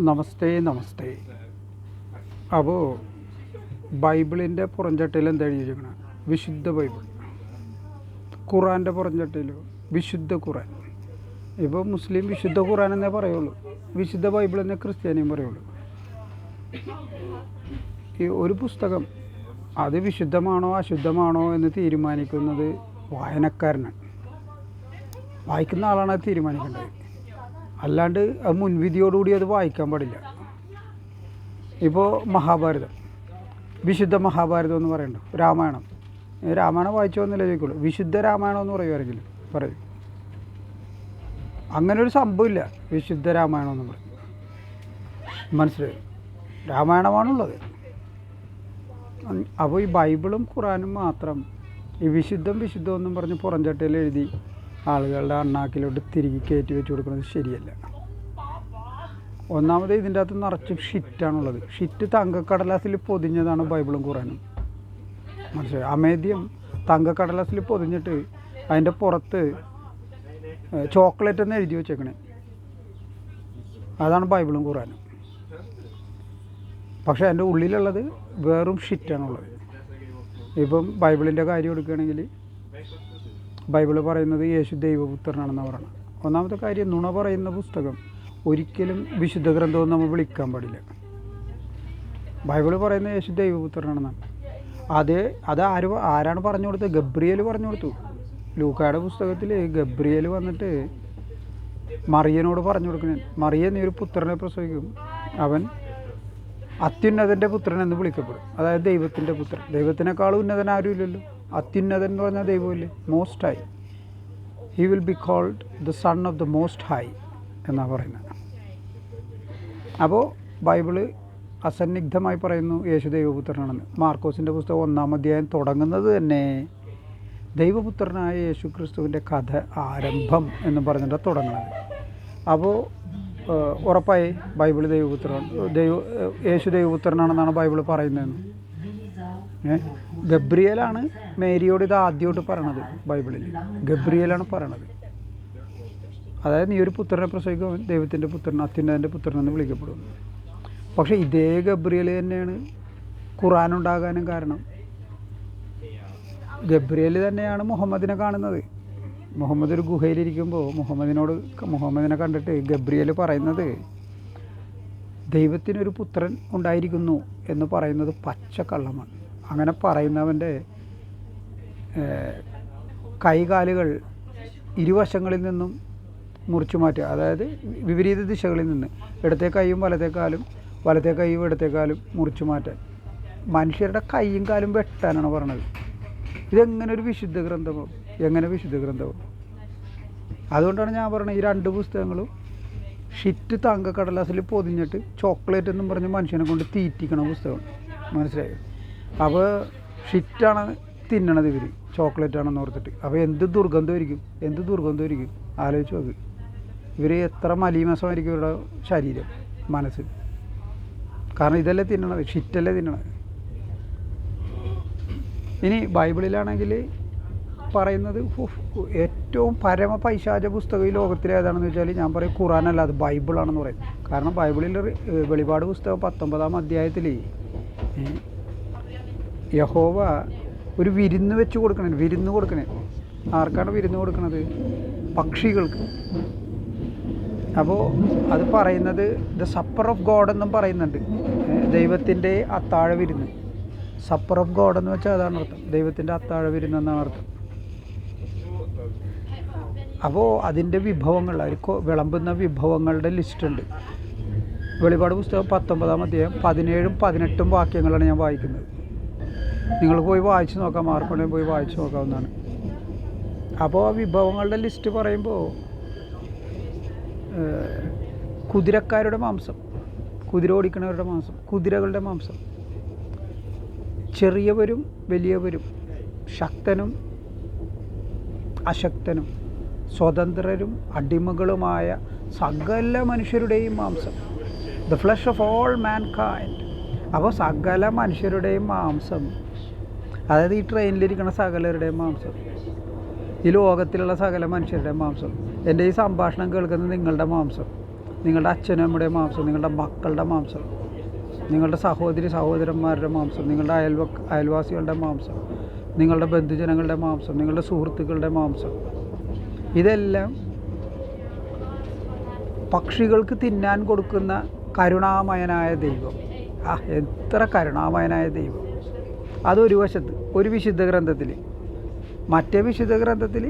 നമസ്തേ നമസ്തേ. അപ്പോൾ ബൈബിളിന്റെ പുറംചട്ടയിൽ എന്താ എഴുതിയിരിക്കുന്നത് വിശുദ്ധ ബൈബിൾ. ഖുറാന്റെ പുറംചട്ടയിലോ വിശുദ്ധ ഖുറാൻ. ഇപ്പോൾ മുസ്ലിം വിശുദ്ധ ഖുറാൻ എന്നേ പറയുള്ളൂ. വിശുദ്ധ ബൈബിൾ എന്നേ ക്രിസ്ത്യാനിയും പറയുള്ളൂ. ഈ ഒരു പുസ്തകം അത് വിശുദ്ധമാണോ അശുദ്ധമാണോ എന്ന് തീരുമാനിക്കുന്നത് വായനക്കാരനാണ്. വായിക്കുന്ന ആളാണ് അത് തീരുമാനിക്കേണ്ടത്. അല്ലാണ്ട് അത് മുൻവിധിയോടുകൂടി അത് വായിക്കാൻ പാടില്ല. ഇപ്പോൾ മഹാഭാരതം. വിശുദ്ധ മഹാഭാരതം എന്ന് പറയുന്നുണ്ട് രാമായണം. രാമായണം വായിച്ചു വന്നില്ല ചോദിക്കുള്ളൂ. വിശുദ്ധ രാമായണം എന്ന് പറയുമായിരിക്കില്ല പറയും. അങ്ങനെ ഒരു സംഭവമില്ല വിശുദ്ധ രാമായണം എന്ന് പറയും. മനസ്സിലായി? രാമായണമാണുള്ളത്. അപ്പോൾ ഈ ബൈബിളും ഖുറാനും മാത്രം ഈ വിശുദ്ധം വിശുദ്ധം എന്നും പറഞ്ഞ് പുറംചട്ടയിൽ എഴുതി ആളുകളുടെ അണ്ണാക്കിലോട്ട് തിരികെ കയറ്റി വെച്ച് കൊടുക്കുന്നത് ശരിയല്ല. ഒന്നാമത് ഇതിന്റെ അകത്ത് നിറച്ചും ഷിറ്റാണുള്ളത്. ഷിറ്റ് തങ്കക്കടലാസിൽ പൊതിഞ്ഞതാണ് ബൈബിളും ഖുറാനും മനസ്സിലായി? അമേദ്യം തങ്കക്കടലാസിൽ പൊതിഞ്ഞിട്ട് അതിന്റെ പുറത്ത് ചോക്ലേറ്റ് എന്ന് എഴുതി വെച്ചേക്കണേ. അതാണ് ബൈബിളും ഖുറാനും പക്ഷേ അതിന്റെ ഉള്ളിലുള്ളത് വെറും ഷിറ്റാണുള്ളത്. ഇപ്പം ബൈബിളിന്റെ കാര്യം എടുക്കുകയാണെങ്കിൽ ബൈബിൾ പറയുന്നത് യേശു ദൈവപുത്രനാണെന്ന് പറയണം ഒന്നാമത്തെ കാര്യം നുണ പറയുന്ന പുസ്തകം ഒരിക്കലും വിശുദ്ധ ഗ്രന്ഥവും നമ്മൾ വിളിക്കാൻ പാടില്ല. ബൈബിൾ പറയുന്നത് യേശു ദൈവപുത്രനാണെന്നാണ്. അത് അത് ആര് ആരാണ് പറഞ്ഞു കൊടുത്തത്? ഗബ്രിയേൽ പറഞ്ഞു കൊടുത്തു. ലൂക്കായുടെ പുസ്തകത്തിൽ ഗബ്രിയേൽ വന്നിട്ട് മറിയനോട് പറഞ്ഞു കൊടുക്കണേ മറിയ നീ ഒരു പുത്രനെ പ്രസവിക്കും. അവൻ അത്യുന്നതന്റെ പുത്രൻ എന്ന് വിളിക്കപ്പെടും. അതായത് ദൈവത്തിന്റെ പുത്രൻ. ദൈവത്തിനേക്കാളും ഉന്നതൻ ആരും ഇല്ലല്ലോ അത്യുന്നതൻ എന്ന് പറഞ്ഞാൽ ദൈവമില്ലേ? Most high he will be called the son of the most high എന്നാണ് പറയുന്നത്. അപ്പോൾ ബൈബിൾ അസന്നിഗ്ധമായി പറയുന്നു യേശു ദൈവപുത്രനാണെന്ന്. മാർക്കോസിന്റെ പുസ്തകം ഒന്നാം അധ്യായം തുടങ്ങുന്നത് തന്നെ ദൈവപുത്രനായ യേശു ക്രിസ്തുവിന്റെ കഥ ആരംഭം എന്ന് പറഞ്ഞിട്ട് തുടങ്ങുന്നത്. അപ്പോൾ ഉറപ്പായി ബൈബിൾ ദൈവപുത്രൻ ദൈവ യേശു ദൈവപുത്രനാണെന്നാണ് ബൈബിൾ പറയുന്നതെന്ന്. ഗബ്രിയേലാണ് മേരിയോട് ഇത് ആദ്യമായിട്ട് പറയണത് ബൈബിളിൽ. ഗബ്രിയലാണ് പറയണത്. അതായത് നീ ഒരു പുത്രനെ പ്രസവിക്കും ദൈവത്തിന്റെ പുത്രൻ അത്യുന്നതന്റെ പുത്രൻ എന്ന് വിളിക്കപ്പെടും. പക്ഷേ ഇതേ ഗബ്രിയൽ തന്നെയാണ് ഖുറാൻ ഉണ്ടാകാനും കാരണം. ഗബ്രിയൽ തന്നെയാണ് മുഹമ്മദിനെ കാണുന്നത്. മുഹമ്മദ് ഒരു ഗുഹയിലിരിക്കുമ്പോൾ മുഹമ്മദിനോട് മുഹമ്മദിനെ കണ്ടിട്ട് ഗബ്രിയൽ പറയുന്നത് ദൈവത്തിനൊരു പുത്രൻ ഉണ്ടായിരിക്കുന്നു എന്ന് പറയുന്നത് പച്ച കള്ളമാണ് അങ്ങനെ പറയുന്നവന്റെ കൈകാലുകൾ ഇരുവശങ്ങളിൽ നിന്നും മുറിച്ചു മാറ്റുക. അതായത് വിപരീത ദിശകളിൽ നിന്ന് ഇടത്തെ കൈയും വലത്തെ കാലും വലത്തെ കൈയും ഇടത്തെ കാലും മുറിച്ചു മാറ്റാൻ. മനുഷ്യരുടെ കൈയും കാലും വെട്ടാനാണ് പറഞ്ഞത്. ഇതെങ്ങനെ ഒരു വിശുദ്ധ ഗ്രന്ഥമാവും? എങ്ങനെ വിശുദ്ധ ഗ്രന്ഥമാവും? അതുകൊണ്ടാണ് ഞാൻ പറഞ്ഞത് ഈ രണ്ട് പുസ്തകങ്ങളും ഷിറ്റ് തങ്കക്കടലാസിൽ പൊതിഞ്ഞിട്ട് ചോക്ലേറ്റ് എന്നും പറഞ്ഞ് മനുഷ്യനെ കൊണ്ട് തീറ്റിക്കണ പുസ്തകമാണ്. മനസ്സിലായോ? അപ്പോൾ ഷിറ്റാണ് തിന്നണത് ഇവർ ചോക്ലേറ്റ് ആണെന്ന് ഓർത്തിട്ട്. അപ്പോൾ എന്ത് ദുർഗന്ധമായിരിക്കും? എന്ത് ദുർഗന്ധമായിരിക്കും? ആലോചിച്ച് നോക്ക്. ഇവർ എത്ര മലീമസമായിരിക്കും ഇവരുടെ ശരീരം മനസ്സ്. കാരണം ഇതല്ലേ തിന്നണത് ഷിറ്റല്ലേ തിന്നണത്. ഇനി ബൈബിളിലാണെങ്കിൽ പറയുന്നത് ഏറ്റവും പരമ പൈശാച പുസ്തകം ഈ ലോകത്തിലേതാണെന്ന് വെച്ചാൽ ഞാൻ പറയും ഖുറാനല്ല അത് ബൈബിളാണെന്ന് പറയും കാരണം ബൈബിളിൽ വെളിപാട് പുസ്തകം പത്തൊമ്പതാം അധ്യായത്തിൽ യഹോവ ഒരു വിരുന്ന് വെച്ച് കൊടുക്കണേ വിരുന്ന് കൊടുക്കണേ. ആർക്കാണ് വിരുന്ന് കൊടുക്കുന്നത് പക്ഷികൾക്ക്. അപ്പോൾ അത് പറയുന്നത് ദ സപ്പർ ഓഫ് ഗോഡ് എന്നും പറയുന്നുണ്ട്. ദൈവത്തിന്റെ അത്താഴ വിരുന്ന്. സപ്പർ ഓഫ് ഗോഡ് എന്ന് വെച്ചാൽ അതാണ് അർത്ഥം. ദൈവത്തിന്റെ അത്താഴ വിരുന്ന് എന്നാണ് അർത്ഥം. അപ്പോൾ അതിന്റെ വിഭവങ്ങൾ അവർ വിളമ്പുന്ന വിഭവങ്ങളുടെ ലിസ്റ്റ് ഉണ്ട്. വെളിപാട് പുസ്തകം പത്തൊമ്പതാം അധ്യായം പതിനേഴും പതിനെട്ടും വാക്യങ്ങളാണ് ഞാൻ വായിക്കുന്നത്. നിങ്ങൾ പോയി വായിച്ചു നോക്കാം ആർക്കുണ്ടെങ്കിൽ പോയി വായിച്ചു നോക്കാവുന്നതാണ്. അപ്പോൾ വിഭവങ്ങളുടെ ലിസ്റ്റ് പറയുമ്പോൾ കുതിരക്കാരുടെ മാംസം കുതിര ഓടിക്കുന്നവരുടെ മാംസം കുതിരകളുടെ മാംസം. ചെറിയവരും വലിയവരും ശക്തനും അശക്തനും സ്വതന്ത്രരും അടിമകളുമായ സകല മനുഷ്യരുടെയും മാംസം. The flesh of all mankind അപ്പോൾ സകല മനുഷ്യരുടെയും മാംസം അതായത് ഈ ട്രെയിനിലിരിക്കുന്ന സകലരുടെയും മാംസം. ഈ ലോകത്തിലുള്ള സകല മനുഷ്യരുടെയും മാംസം. എന്റെ ഈ സംഭാഷണം കേൾക്കുന്ന നിങ്ങളുടെ മാംസം. നിങ്ങളുടെ അച്ഛനും അമ്മയുടെ മാംസം. നിങ്ങളുടെ മക്കളുടെ മാംസം. നിങ്ങളുടെ സഹോദരി സഹോദരന്മാരുടെ മാംസം. നിങ്ങളുടെ അയൽവ അയൽവാസികളുടെ മാംസം. നിങ്ങളുടെ ബന്ധുജനങ്ങളുടെ മാംസം. നിങ്ങളുടെ സുഹൃത്തുക്കളുടെ മാംസം. ഇതെല്ലാം പക്ഷികൾക്ക് തിന്നാൻ കൊടുക്കുന്ന കരുണാമയനായ ദൈവം. ആ എത്ര കരുണാമയനായ ദൈവം. അതൊരു വശത്ത് ഒരു വിശുദ്ധ ഗ്രന്ഥത്തിൽ മറ്റേ വിശുദ്ധ ഗ്രന്ഥത്തിൽ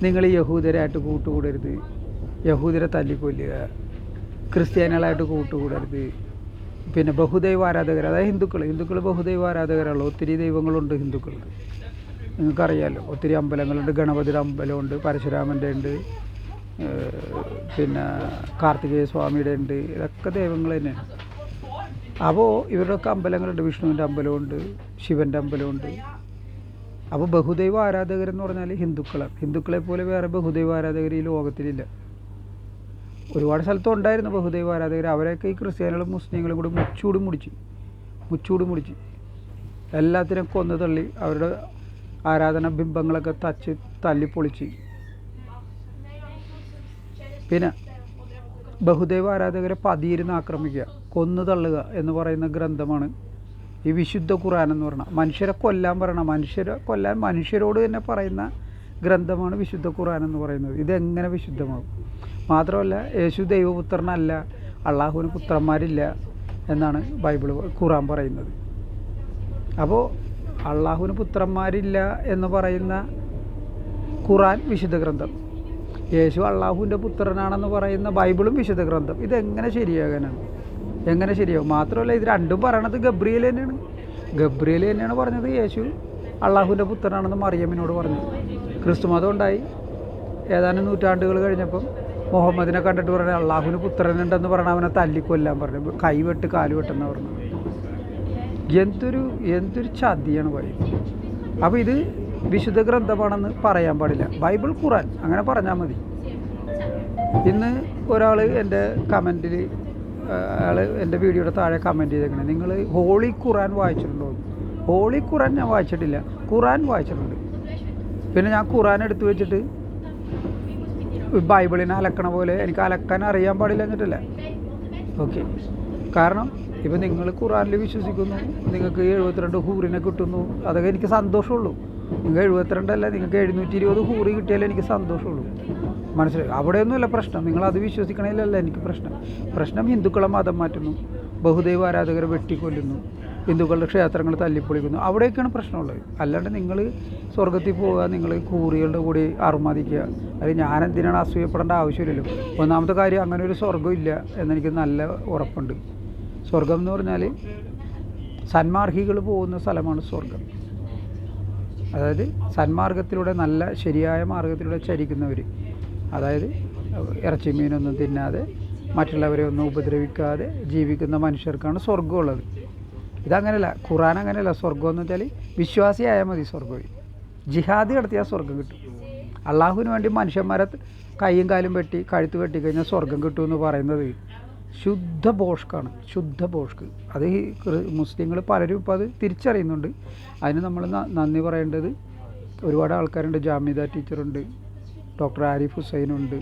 നിങ്ങൾ യഹൂദരായിട്ട് കൂട്ടുകൂടരുത്. യഹൂദരെ തല്ലിക്കൊല്ലുക. ക്രിസ്ത്യാനികളായിട്ട് കൂട്ടുകൂടരുത്. പിന്നെ ബഹുദൈവ ആരാധകർ അതായത് ഹിന്ദുക്കൾ ഹിന്ദുക്കൾ ബഹുദൈവ ആരാധകരാണ് ഒത്തിരി ദൈവങ്ങളുണ്ട് ഹിന്ദുക്കൾക്ക് നിങ്ങൾക്കറിയാമല്ലോ ഒത്തിരി അമ്പലങ്ങളുണ്ട്. ഗണപതിയുടെ അമ്പലമുണ്ട് പരശുരാമന്റെ ഉണ്ട് പിന്നെ കാർത്തികേയ സ്വാമിയുടെ ഉണ്ട്. ഇതൊക്കെ ദൈവങ്ങൾ തന്നെയാണ്. അപ്പോൾ ഇവരുടെയൊക്കെ അമ്പലങ്ങളുണ്ട് വിഷ്ണുവിന്റെ അമ്പലമുണ്ട് ശിവന്റെ അമ്പലമുണ്ട്. അപ്പോൾ ബഹുദൈവ ആരാധകരെന്ന് പറഞ്ഞാൽ ഹിന്ദുക്കളാണ്. ഹിന്ദുക്കളെ പോലെ വേറെ ബഹുദൈവ ആരാധകർ ഈ ലോകത്തിലില്ല. ഒരുപാട് സ്ഥലത്തും ഉണ്ടായിരുന്നു ബഹുദൈവ ആരാധകർ അവരെയൊക്കെ ഈ ക്രിസ്ത്യാനികളും മുസ്ലിങ്ങളും കൂടി മുച്ചൂട് മുടിച്ച് മുച്ചൂട് മുടിച്ച് എല്ലാത്തിനും കൊന്നു തള്ളി അവരുടെ ആരാധന ബിംബങ്ങളൊക്കെ തച്ച് തല്ലിപ്പൊളിച്ച് പിന്നെ ബഹുദൈവ ആരാധകരെ പതിയിരുന്ന് ആക്രമിക്കുക. കൊന്നു തള്ളുക എന്ന് പറയുന്ന ഗ്രന്ഥമാണ് ഈ വിശുദ്ധ ഖുറാൻ എന്ന് പറഞ്ഞാൽ മനുഷ്യരെ കൊല്ലാൻ പറയണം. മനുഷ്യരെ കൊല്ലാൻ മനുഷ്യരോട് തന്നെ പറയുന്ന ഗ്രന്ഥമാണ് വിശുദ്ധ ഖുറാൻ എന്ന് പറയുന്നത്. ഇതെങ്ങനെ വിശുദ്ധമാകും? മാത്രമല്ല യേശു ദൈവപുത്രനല്ല അള്ളാഹുവിന് പുത്രന്മാരില്ല എന്നാണ് ബൈബിൾ ഖുറാൻ പറയുന്നത്. അപ്പോൾ അള്ളാഹുവിന് പുത്രന്മാരില്ല എന്ന് പറയുന്ന ഖുറാൻ വിശുദ്ധ ഗ്രന്ഥം. യേശു അള്ളാഹുവിന്റെ പുത്രനാണെന്ന് പറയുന്ന ബൈബിളും വിശുദ്ധ ഗ്രന്ഥം. ഇതെങ്ങനെ ശരിയാകാനാണ്? എങ്ങനെ ശരിയാവും? മാത്രമല്ല ഇത് രണ്ടും പറയണത് ഗബ്രിയേൽ തന്നെയാണ്. ഗബ്രിയേൽ തന്നെയാണ് പറഞ്ഞത് യേശു അള്ളാഹുവിന്റെ പുത്രനാണെന്ന് മറിയമ്മിനോട് പറഞ്ഞു ക്രിസ്തുമതം ഉണ്ടായി. ഏതാനും നൂറ്റാണ്ടുകൾ കഴിഞ്ഞപ്പം മുഹമ്മദിനെ കണ്ടിട്ട് പറഞ്ഞു അള്ളാഹുവിന് പുത്രനുണ്ടെന്ന് പറഞ്ഞാൽ അവനെ തല്ലിക്കൊല്ലാൻ പറഞ്ഞു. കൈവെട്ട് കാലുവെട്ടെന്ന് പറഞ്ഞു. എന്തൊരു എന്തൊരു ചതിയാണ് ബൈബിൾ അപ്പോൾ ഇത് വിശുദ്ധ ഗ്രന്ഥമാണെന്ന് പറയാൻ പാടില്ല. ബൈബിൾ ഖുറാൻ അങ്ങനെ പറഞ്ഞാൽ മതി. ഇന്ന് ഒരാൾ എന്റെ കമന്റിൽ അയാൾ എന്റെ വീഡിയോയുടെ താഴെ കമന്റ് ചെയ്തേക്കണേ. നിങ്ങൾ ഹോളി ഖുറാൻ വായിച്ചിട്ടുണ്ടോ? ഹോളി ഖുറാൻ ഞാൻ വായിച്ചിട്ടില്ല. ഖുറാൻ വായിച്ചിട്ടുണ്ട്. പിന്നെ ഞാൻ ഖുറാൻ എടുത്തു വെച്ചിട്ട് ബൈബിളിനെ അലക്കണ പോലെ എനിക്ക് അലക്കാൻ അറിയാൻ പാടില്ല എന്നിട്ടല്ല. ഓക്കെ കാരണം ഇപ്പം നിങ്ങൾ ഖുറാനിൽ വിശ്വസിക്കുന്നു. നിങ്ങൾക്ക് എഴുപത്തിരണ്ട് ഹൂറിനെ കിട്ടുന്നു. അതൊക്കെ എനിക്ക് സന്തോഷമുള്ളൂ. നിങ്ങൾ എഴുപത്തിരണ്ടല്ല നിങ്ങൾക്ക് എഴുന്നൂറ്റി ഇരുപത് ഹൂറി കിട്ടിയാലേ എനിക്ക് സന്തോഷമുള്ളൂ. മനസ്സിലായി. അവിടെയൊന്നുമല്ല പ്രശ്നം. നിങ്ങൾ അത് വിശ്വസിക്കണേലല്ല എനിക്ക് പ്രശ്നം. പ്രശ്നം ഹിന്ദുക്കളെ മതം മാറ്റുന്നു. ബഹുദൈവ ആരാധകരെ വെട്ടിക്കൊല്ലുന്നു. ഹിന്ദുക്കളുടെ ക്ഷേത്രങ്ങൾ തല്ലിപ്പൊളിക്കുന്നു. അവിടെയൊക്കെയാണ് പ്രശ്നമുള്ളത്. അല്ലാണ്ട് നിങ്ങൾ സ്വർഗത്തിൽ പോവുക നിങ്ങൾ കൂറികളുടെ കൂടി അറുമതിക്കുക അല്ലെങ്കിൽ ഞാൻ എന്തിനാണ് അസൂയപ്പെടേണ്ട ആവശ്യമില്ലല്ലോ. ഒന്നാമത്തെ കാര്യം അങ്ങനെ ഒരു സ്വർഗം ഇല്ല എന്നെനിക്ക് നല്ല ഉറപ്പുണ്ട്. സ്വർഗം എന്ന് പറഞ്ഞാൽ സന്മാർഹികൾ പോകുന്ന സ്ഥലമാണ് സ്വർഗം അതായത് സന്മാർഗത്തിലൂടെ നല്ല ശരിയായ മാർഗത്തിലൂടെ ചരിക്കുന്നവർ അതായത് ഇറച്ചി മീനൊന്നും തിന്നാതെ മറ്റുള്ളവരെ ഒന്നും ഉപദ്രവിക്കാതെ ജീവിക്കുന്ന മനുഷ്യർക്കാണ് സ്വർഗമുള്ളത് ഇതങ്ങനെയല്ല ഖുറാൻ അങ്ങനെയല്ല സ്വർഗം എന്ന് വെച്ചാൽ വിശ്വാസിയായാൽ മതി സ്വർഗം ജിഹാദ് നടത്തിയാൽ സ്വർഗം കിട്ടും. അള്ളാഹുവിന് വേണ്ടി മനുഷ്യന്മാരെ കൈയും കാലും വെട്ടി കഴുത്ത് വെട്ടി സ്വർഗം കിട്ടും എന്ന് പറയുന്നത് ശുദ്ധ ബോഷ്കാണ് ശുദ്ധ ബോഷ്ക്ക് അത് മുസ്ലിങ്ങൾ പലരും ഇപ്പോൾ അത് തിരിച്ചറിയുന്നുണ്ട്. അതിന് നമ്മൾ നന്ദി പറയേണ്ടത് ഒരുപാട് ആൾക്കാരുണ്ട്. ജാമ്യത ടീച്ചറുണ്ട്. ഡോക്ടർ ആരിഫ് ഹുസൈനുണ്ട്.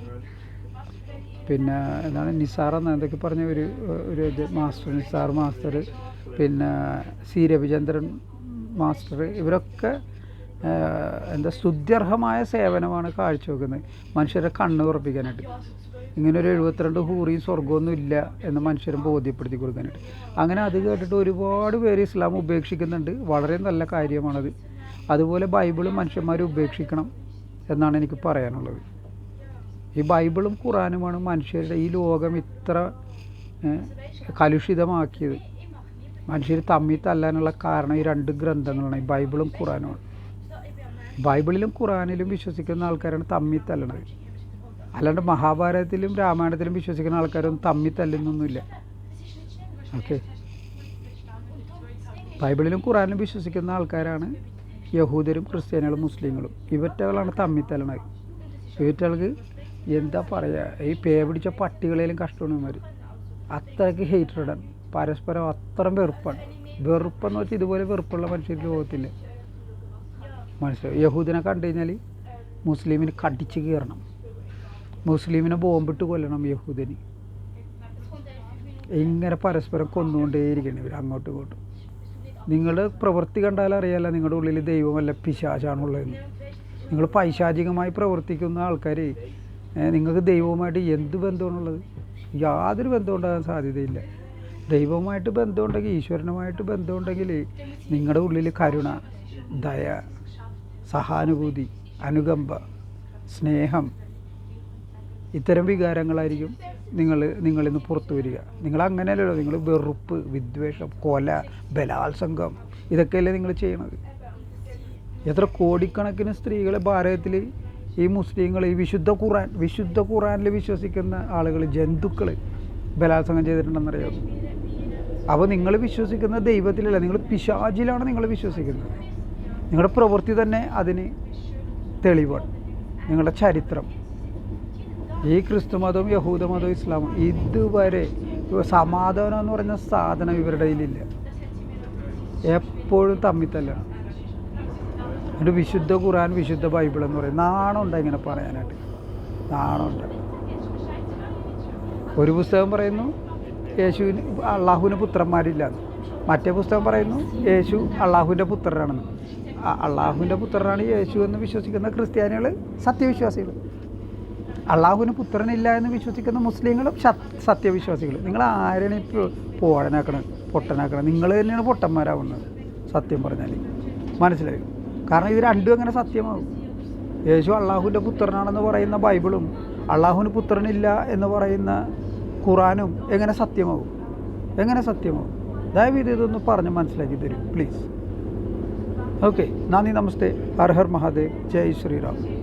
പിന്നെ എന്താണ് നിസാർ എന്ന എന്തൊക്കെ പറഞ്ഞ ഒരു ഒരു മാസ്റ്റർ നിസാർ മാസ്റ്റർ പിന്നെ സി രവിചന്ദ്രൻ മാസ്റ്റർ ഇവരൊക്കെ എന്താ സ്തുത്യർഹമായ സേവനമാണ് കാഴ്ചവെക്കുന്നത്. മനുഷ്യരെ കണ്ണ് ഉറപ്പിക്കാനായിട്ട്. ഇങ്ങനെ ഒരു എഴുപത്തിരണ്ട് ഹൂറിയും സ്വർഗമൊന്നും ഇല്ല എന്ന് മനുഷ്യരും ബോധ്യപ്പെടുത്തി കൊടുക്കാനായിട്ട്. അങ്ങനെ അത് കേട്ടിട്ട് ഒരുപാട് പേര് ഇസ്ലാം ഉപേക്ഷിക്കുന്നുണ്ട്. വളരെ നല്ല കാര്യമാണത്. അതുപോലെ ബൈബിളും മനുഷ്യന്മാർ ഉപേക്ഷിക്കണം. എന്നാണ് എനിക്ക് പറയാനുള്ളത്. ഈ ബൈബിളും ഖുറാനുമാണ് മനുഷ്യരുടെ ഈ ലോകം ഇത്ര കലുഷിതമാക്കിയത്. മനുഷ്യർ തമ്മിൽ തല്ലാനുള്ള കാരണം ഈ രണ്ട് ഗ്രന്ഥങ്ങളാണ് ഈ ബൈബിളും ഖുറാനുമാണ്. ബൈബിളിലും ഖുറാനിലും വിശ്വസിക്കുന്ന ആൾക്കാരാണ് തമ്മിൽ തല്ലണത്. അല്ലാണ്ട് മഹാഭാരതത്തിലും രാമായണത്തിലും വിശ്വസിക്കുന്ന ആൾക്കാരൊന്നും തമ്മിൽ തല്ലുന്നൊന്നുമില്ല. ഓക്കെ? ബൈബിളിലും ഖുറാനിലും വിശ്വസിക്കുന്ന ആൾക്കാരാണ് യഹൂദരും ക്രിസ്ത്യാനികളും മുസ്ലിങ്ങളും ഇവറ്റകളാണ് തമ്മിൽ തല്ലണത് ഇവറ്റകൾക്ക് എന്താ പറയുക ഈ പേ പിടിച്ച പട്ടികളേലും കഷ്ടമാണ് ഇവർ അത്രയ്ക്ക് ഹെയ്റ്റഡാണ് പരസ്പരം അത്രയും വെറുപ്പാണ്. വെറുപ്പെന്ന് വെച്ചാൽ ഇതുപോലെ വെറുപ്പുള്ള മനുഷ്യർ ലോകത്തില്ല മനസ്സിലായി? യഹൂദിനെ കണ്ടു കഴിഞ്ഞാൽ മുസ്ലിമിന് കടിച്ച് കീറണം. മുസ്ലിമിനെ ബോംബിട്ട് കൊല്ലണം യഹൂദന്. ഇങ്ങനെ പരസ്പരം കൊന്നുകൊണ്ടേയിരിക്കണം ഇവർ അങ്ങോട്ടും ഇങ്ങോട്ടും. നിങ്ങളുടെ പ്രവൃത്തി കണ്ടാൽ അറിയാലോ നിങ്ങളുടെ ഉള്ളിൽ ദൈവമല്ല പിശാചാണുള്ളതെന്ന്. നിങ്ങൾ പൈശാചികമായി പ്രവർത്തിക്കുന്ന ആൾക്കാർ നിങ്ങൾക്ക് ദൈവവുമായിട്ട് എന്ത് ബന്ധമാണുള്ളത്? യാതൊരു ബന്ധം ഉണ്ടാകാൻ സാധ്യതയില്ല. ദൈവവുമായിട്ട് ബന്ധമുണ്ടെങ്കിൽ ഈശ്വരനുമായിട്ട് ബന്ധമുണ്ടെങ്കിൽ നിങ്ങളുടെ ഉള്ളിൽ കരുണ ദയ സഹാനുഭൂതി അനുകമ്പ സ്നേഹം ഇത്തരം വികാരങ്ങളായിരിക്കും നിങ്ങൾ നിങ്ങളിൽ നിന്ന് പുറത്തു വരിക. നിങ്ങൾ അങ്ങനെയല്ലല്ലോ നിങ്ങൾ വെറുപ്പ് വിദ്വേഷം കൊല ബലാത്സംഗം ഇതൊക്കെയല്ലേ നിങ്ങൾ ചെയ്യണത്. എത്ര കോടിക്കണക്കിന് സ്ത്രീകളെ ഭാരതത്തിൽ ഈ മുസ്ലിങ്ങൾ ഈ വിശുദ്ധ ഖുറാൻ വിശുദ്ധ ഖുറാനിൽ വിശ്വസിക്കുന്ന ആളുകൾ ജന്തുക്കൾ ബലാത്സംഗം ചെയ്തിട്ടുണ്ടെന്നറിയാം? അപ്പോൾ നിങ്ങൾ വിശ്വസിക്കുന്ന ദൈവത്തിലല്ല നിങ്ങൾ പിശാചിലാണ് നിങ്ങൾ വിശ്വസിക്കുന്നത്. നിങ്ങളുടെ പ്രവൃത്തി തന്നെ അതിന് തെളിവാണ്. നിങ്ങളുടെ ചരിത്രം. ഈ ക്രിസ്തു മതവും യഹൂദ മതവും ഇസ്ലാമും ഇതുവരെ സമാധാനം എന്ന് പറഞ്ഞ സാധനം ഇവരുടെ കയ്യിലില്ല. എപ്പോഴും തമ്മിൽ തല്ലാണ്. എന്നിട്ട് വിശുദ്ധ ഖുറാൻ വിശുദ്ധ ബൈബിൾ എന്ന് പറയും നാണമുണ്ട് ഇങ്ങനെ പറയാനായിട്ട്. നാണമുണ്ട് ഒരു പുസ്തകം പറയുന്നു യേശുവിന് അള്ളാഹുവിന് പുത്രന്മാരില്ല മറ്റേ പുസ്തകം പറയുന്നു യേശു അള്ളാഹുവിന്റെ പുത്രനാണെന്ന്. അള്ളാഹുവിന്റെ പുത്രനാണ് യേശു എന്ന് വിശ്വസിക്കുന്ന ക്രിസ്ത്യാനികൾ സത്യവിശ്വാസികൾ അള്ളാഹുവിന് പുത്രനില്ല എന്ന് വിശ്വസിക്കുന്ന മുസ്ലിങ്ങളും സത്യവിശ്വാസികളും. നിങ്ങൾ ആരെയാണ് ഇപ്പോൾ പോഴനാക്കണത് പൊട്ടനാക്കണത്? നിങ്ങൾ തന്നെയാണ് പൊട്ടന്മാരാവുന്നത് സത്യം പറഞ്ഞാൽ മനസ്സിലായി? കാരണം ഇത് രണ്ടും അങ്ങനെ സത്യമാകും യേശു അള്ളാഹുവിന്റെ പുത്രനാണെന്ന് പറയുന്ന ബൈബിളും അള്ളാഹുവിന് പുത്രനില്ല എന്ന് പറയുന്ന ഖുറാനും എങ്ങനെ സത്യമാകും എങ്ങനെ സത്യമാകും ദയവീത് ഇതൊന്ന് പറഞ്ഞ് മനസ്സിലാക്കി തരും പ്ലീസ്. ഓക്കെ നന്ദി നമസ്തേ. ഹർ ഹർ മഹാദേവ്. ജയ് ശ്രീറാം.